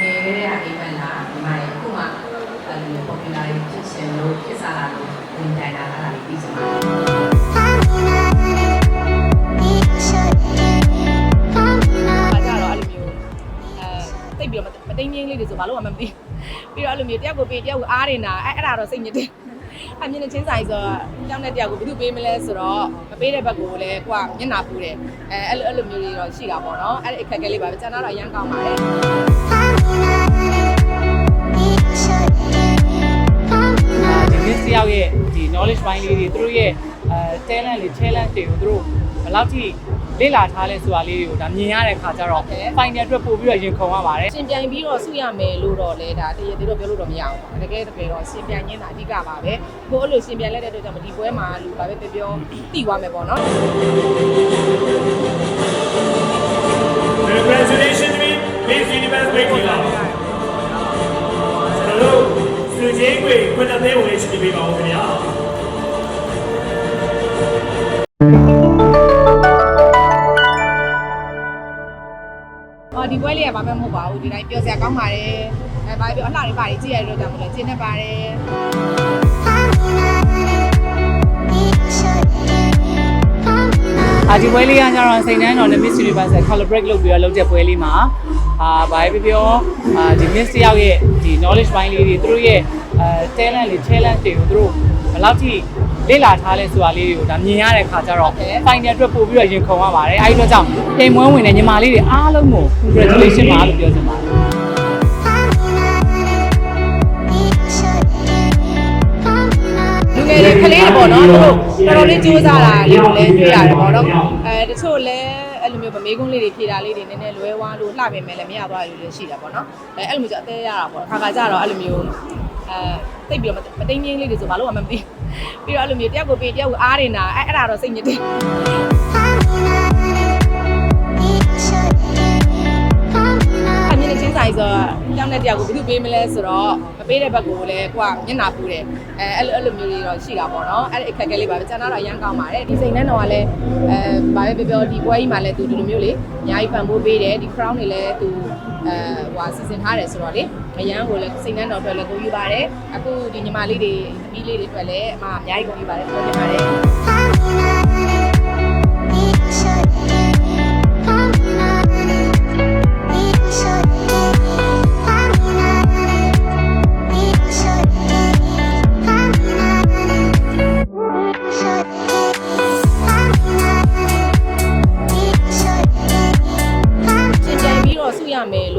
ငယ်တဲ့အိမ်မက်လာဒီမှာအခုမှအဲ့လို popular ဖြစ်ရှင်လို့ဖြစ်စားလာလို့ဝင်တိုင်တာအဲ့ဒါလေးပြီးစမှာခါကြတော့အဲ့လိုမျိုးအဲတိတ်ပြီးတော့မတိမ်ငင်းလေးတွေဆိုဘာလို့မှမသိပြီးတော့အဲ့လိုမျိုးတယောက်ကိုပေးတယောက်ကိုအားနေတာအဲ့အဲ့ဒါတော့စိတ်ညစ်တယ်အမြင်နဲ့ချင်းဆိုင်ဆိုတော့တယောက်နဲ့တယောက်ကိုဘယ်သူပေးမလဲဆိုတော့မပေးတဲ့ဘက်ကိုလည်းကိုကမျက်နှာပူတယ်အဲအဲ့လိုအဲ့လိုမျိုးတွေတော့ရှိတာပေါ့နော်အဲ့ဒီအခက်အခဲလေးပါပဲကျန်တော့အရန်ကောင်းပါတယ် ဒီ miss တယောက်ရဲ့ဒီ knowledge ပိုင်းလေးတွေသူတို့ရဲ့အဲ talent တွေ challenge တွေကိုသူတို့ဘယ်လောက်ထိလေ့လာထားလဲဆိုတာလေးတွေကိုဒါမြင်ရတဲ့ခါကျတော့ final အတွက်ပို့ပြီးတော့ရင်ခုန်ရပါတယ်ရှင်ပြိုင်ပြီးတော့စုရမယ်လို့တော့လဲဒါတရသေးတော့ပြောလို့တော့မရအောင်တကယ်တကယ်တော့ရှင်ပြိုင်ခြင်းတာအဓိကပါပဲကိုအဲ့လိုရှင်ပြိုင်လိုက်တဲ့အတွက်ကြောင့်ဒီပွဲမှာလူပါပဲပြောပြောတိသွားမယ်ပေါ့နော် စုချင်းကိုခွင့်တဲ့သေးဝင်ရှိနေပြီပါဦးခင်ဗျာအော်ဒီပွဲလေးကဘာမှမဟုတ်ပါဘူးဒီတိုင်းပြောစရာကောင်းပါတယ်အဲဘာပြောအလှတွေပါကြီးကြည့်ရတဲ့အတွက်ကြောင့်မလို့ကျင်းနေပါတယ်အာဒီပွဲလေးကကျတော့စိန်နှန်းတော်နဲ့ Miss Universe color break လုပ်ပြီးတော့လုပ်တဲ့ပွဲလေးမှာအာဘာပဲပြောအာဒီ Miss တယောက်ရဲ့ဒီ knowledge ပိုင်းလေးတွေသူတို့ရဲ့ အဲ talent တွေ challenge တွေကိုသူတို့ဘယ်လောက်ထိလေ့လာထားလဲဆိုတာလေးတွေကိုဒါမြင်ရတဲ့ခါကျတော့ final အတွက်ပို့ပြီးတော့ရင်ခုန်ရပါတယ်အဲဒီအတွက်ကြောင့်တိမ်မွန်းဝင်တဲ့ညီမလေးတွေအားလုံးကို congratulation ပါလို့ပြောချင်ပါတယ် လူငယ်လေးကလေးတွေပေါ့နော်သူတို့တော်တော်လေးကြိုးစားတာလေးကိုလည်းတွေ့ရတယ်ပေါ့နော်အဲတချို့လည်းအဲ့လိုမျိုးဗမေးကုန်းလေးတွေဖြေတာလေးတွေနည်းနည်းလွဲဝါလို့လှပင်မဲ့လည်းမရသွားရလို့လည်းရှိတာပေါ့နော်အဲအဲ့လိုမျိုးကျအသေးရတာပေါ့ခါခါကြတော့အဲ့လိုမျိုး အဲတိတ်ပြီးတော့မတိမ်ငင်းလေးတွေဆိုဘာလို့မှမသိပြီးတော့အဲ့လိုမျိုးတယောက်ကိုပေးတယောက်ကိုအားနေတာအဲ့အဲ့ဒါတော့စိတ်ညစ်တယ် အမြင်နဲ့ချင်းဆိုင်ဆိုတော့တောင်းတဲ့တရားကိုဘယ်သူပေးမလဲဆိုတော့မပေးတဲ့ဘက်ကိုလည်းကိုကမျက်နှာပူတယ်အဲအဲ့လိုအဲ့လိုမျိုးတွေတော့ရှိတာပေါ့နော်အဲ့ဒီအခက်အခဲလေးပါပဲကျန်တော့အရန်ကောင်းပါတယ်ဒီစိန်နဲ့တော့ကလည်းအဲဘာပဲပြောပြောဒီပွဲကြီးမှာလည်းသူဒီလိုမျိုးလေအများကြီးပံ့ပိုးပေးတယ်ဒီ crown တွေလည်းသူအဲ ဟိုစီစဉ်ထားတယ်ဆိုတော့လေအရန်ကိုလည်းစိန်နဲ့တော့အတွက်လည်းကိုယူပါတယ်အခုဒီညီမလေးတွေသမီးလေးတွေအတွက်လည်းအမအများကြီးကိုယူပါတယ်ပြောချင်ပါတယ်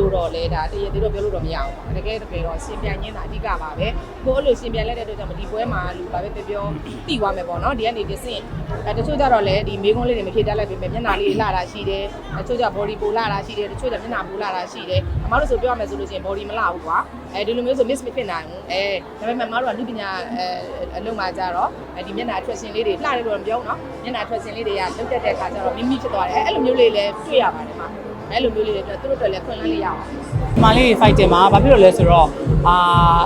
လို့တော့လဲဒါတရသေးတော့ပြောလို့တော့မရအောင်ပါတကယ်တကယ်တော့ရှင်ပြိုင်ခြင်းတာအဓိကပါပဲကိုအဲ့လိုရှင်ပြိုင်လိုက်တဲ့အတွက်ကြောင့်ဒီပွဲမှာလူပါပဲပြောပြောတိသွားမယ်ပေါ့နော်ဒီကနေတစ်ဆင့်အဲတချို့ကြတော့လဲဒီမေးခွန်းလေးတွေမဖြေတတ်လိုက်ပေမဲ့မျက်နှာလေးလှတာရှိတယ်တချို့ကြ body ပိုလှတာရှိတယ်တချို့ကြမျက်နှာပိုလှတာရှိတယ်အမတို့ဆိုပြောရမယ်ဆိုလို့ရှိရင် body မလှဘူးကွာအဲဒီလိုမျိုးဆို miss မဖြစ်နိုင်ဘူးအဲဒါပေမဲ့မတို့ကလူပညာအဲအလုံးမှာကြတော့ဒီမျက်နှာအထွက်ရှင်လေးတွေလှတယ်လို့မပြောဘူးနော်မျက်နှာအထွက်ရှင်လေးတွေကလုတ်တက်တဲ့အခါကျတော့မိမိဖြစ်သွားတယ်အဲအဲ့လိုမျိုးလေးလည်းတွေ့ရပါတယ်မှာ အဲ့လိုမျိုးလေးတွေအတွက်သူတို့အတွက်လည်းခွင့်လန်းလေးရအောင်ဒီမလေးတွေ fight တင်မှာဘာဖြစ်လို့လဲဆိုတော့အာ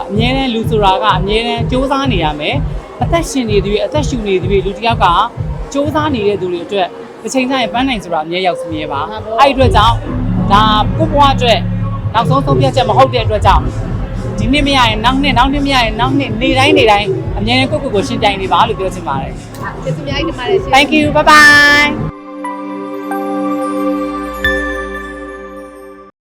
အမြဲတမ်းလူဆိုတာကအမြဲတမ်းစူးစမ်းနေရမယ်အသက်ရှင်နေသူတွေအသက်ရှူနေသူတွေလူတစ်ယောက်ကစူးစမ်းနေတဲ့သူတွေအတွက်တစ်ချိန်တိုင်းပန်းနိုင်ဆိုတာအမြဲရောက်စမြဲပါအဲ့ဒီအတွက်ကြောင့်ဒါကိုဘွားအတွက်နောက်ဆုံးဆုံးဖြတ်ချက်မဟုတ်တဲ့အတွက်ကြောင့်ဒီနေ့မရရင်နောက်နှစ်နောက်နှစ်မရရင်နောက်နှစ်နေတိုင်းနေတိုင်းအမြဲတမ်းကိုယ့်ကိုယ်ကိုရှင်းပြိုင်နေပါလို့ပြောချင်ပါတယ်ကျေးဇူးအများကြီးတင်ပါတယ်ရှင် Thank you bye bye